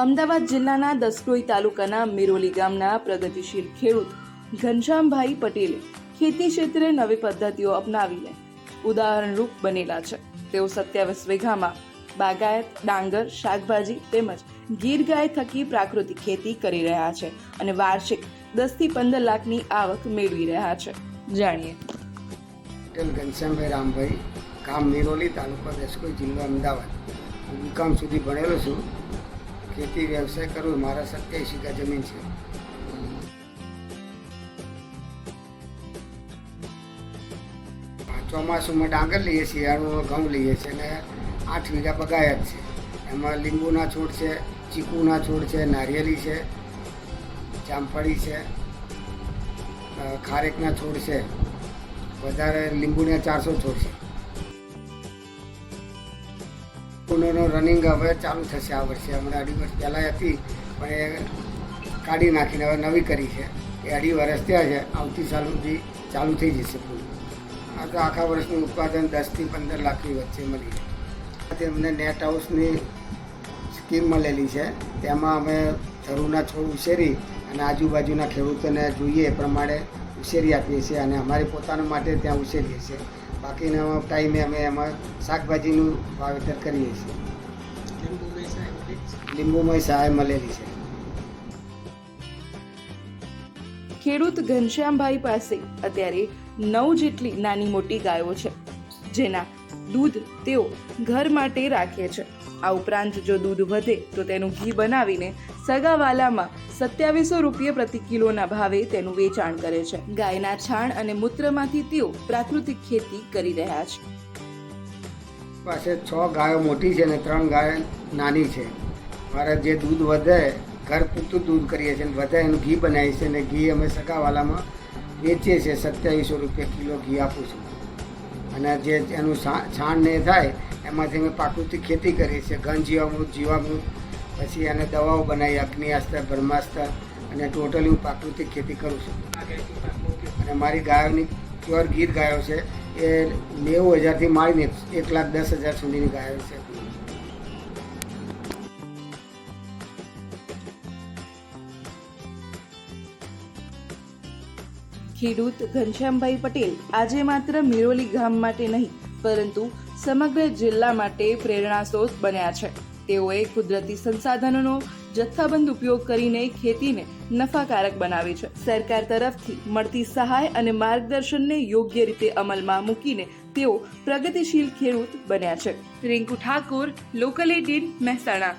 અમદાવાદ જિલ્લાના દસક્રોઈ તાલુકાના મિરોલી ગામના પ્રગતિશીલ ખેડૂત ઘનશ્યામભાઈ પટેલે ખેતી ક્ષેત્રે નવી પદ્ધતિઓ અપનાવીને ઉદાહરણરૂપ બનેલા છે. તેઓ સત્યાવીસ વીઘામાં બાગાયત, ડાંગર, શાકભાજી તેમજ ગીર ગાય થકી પ્રાકૃતિક ખેતી કરી રહ્યા છે અને વાર્ષિક દસથી પંદર લાખની આવક મેળવી રહ્યા છે. જાણીએ. ઘનશ્યામભાઈ રામભાઈ, ગામ મિરોલી તાલુકો દસકોઈ જિલ્લો અમદાવાદ. હું સુધી ભણેલો છું. ખેતી, વ્યવસાય કરું મારા સત્યાવીસ વીઘા જમીન છે. ચોમાસુમાં ડાંગર લઈએ શિયાળુમાં ઘઉં લઈએ છીએ અને આઠ વીઘા બગાયત છે. એમાં લીંબુના છોડ છે, ચીકુના છોડ છે નારિયેળી છે, જામફળી છે ખારેકના છોડ છે. વધારે લીંબુના ચારસો છોડ છે. પુનઃનો રનિંગ હવે ચાલુ થશે આ વર્ષે. હમણાં અઢી વર્ષ પહેલાં હતી, પણ એ કાઢી નાખીને હવે નવી કરી છે. એ અઢી વર્ષ થયા છે. આવતી સાલ સુધી ચાલુ થઈ જશે પૂરું આ તો આખા વર્ષનું ઉત્પાદન દસથી પંદર લાખની વચ્ચે મળી જાય તેમને નેટ હાઉસની સ્કીમ મળેલી છે. તેમાં અમે ધરુના છોડ ઉછેરી અને આજુબાજુના ખેડૂતોને જોઈએ એ પ્રમાણે ઉછેરી આપીએ છીએ અને અમારે પોતાના માટે ત્યાં ઉછેરીએ છીએ. બાકીના ટાઈમે અમે એમાં શાકભાજીનું વાવેતર કરીએ છીએ. લીંબુમય સહાય મળેલી છે. ખેડૂત ઘનશ્યામભાઈ પાસે અત્યારે નવ જેટલી નાની મોટી ગાયો છે, જેના દૂધ તેઓ ઘર માટે રાખે છે. આ ઉપરાંત જો દૂધ વધે તો તેનું ઘી બનાવીને સગાવાલામાં સત્યાવીસો રૂપિયા પ્રતિ કિલોના ભાવે તેનું વેચાણ કરે છે. ગાયના છાણ અને મૂત્રમાંથી તેઓ પ્રાકૃતિક ખેતી કરી રહ્યા છે. પાસે છ ગાયો મોટી છે અને ત્રણ ગાય નાની છે. મારે જે દૂધ વધે, ઘર પૂરતું દૂધ કરીએ છીએ વધે એનું ઘી બનાવીએ છીએ અને ઘી અમે સગાવાલામાં વેચીએ છીએ. સત્યાવીસો રૂપિયા કિલો ઘી આપું છું. અને જે એનું છાણ ને થાય, એમાંથી અમે પ્રાકૃતિક ખેતી કરીએ છીએ. ઘન, જીવામૃત જીવામૃત, પછી એને દવાઓ બનાવી અગ્નિઅસ્ત્ર બ્રહ્માસ્ત્ર, અને ટોટલી હું પ્રાકૃતિક ખેતી કરું છું. અને મારી ગાયોની પ્યોર ગીર ગાયો છે, એ નેવું હજારથી માળીને એક લાખ દસ હજાર સુધીની ગાયો છે. ખેડૂત ઘનશ્યામભાઈ પટેલ આજે માત્ર મિરોલી ગામ માટે નહીં, પરંતુ સમગ્ર જિલ્લા માટે પ્રેરણાસ્ત્રોત બન્યા છે. તેઓએ કુદરતી સંસાધનોનો જથ્થાબંધ ઉપયોગ કરીને ખેતીને નફાકારક બનાવી છે. સરકાર તરફથી મળતી સહાય અને માર્ગદર્શનને યોગ્ય રીતે અમલમાં મૂકીને તેઓ પ્રગતિશીલ ખેડૂત બન્યા છે. Rinku Thakor local eighteen Mehsana.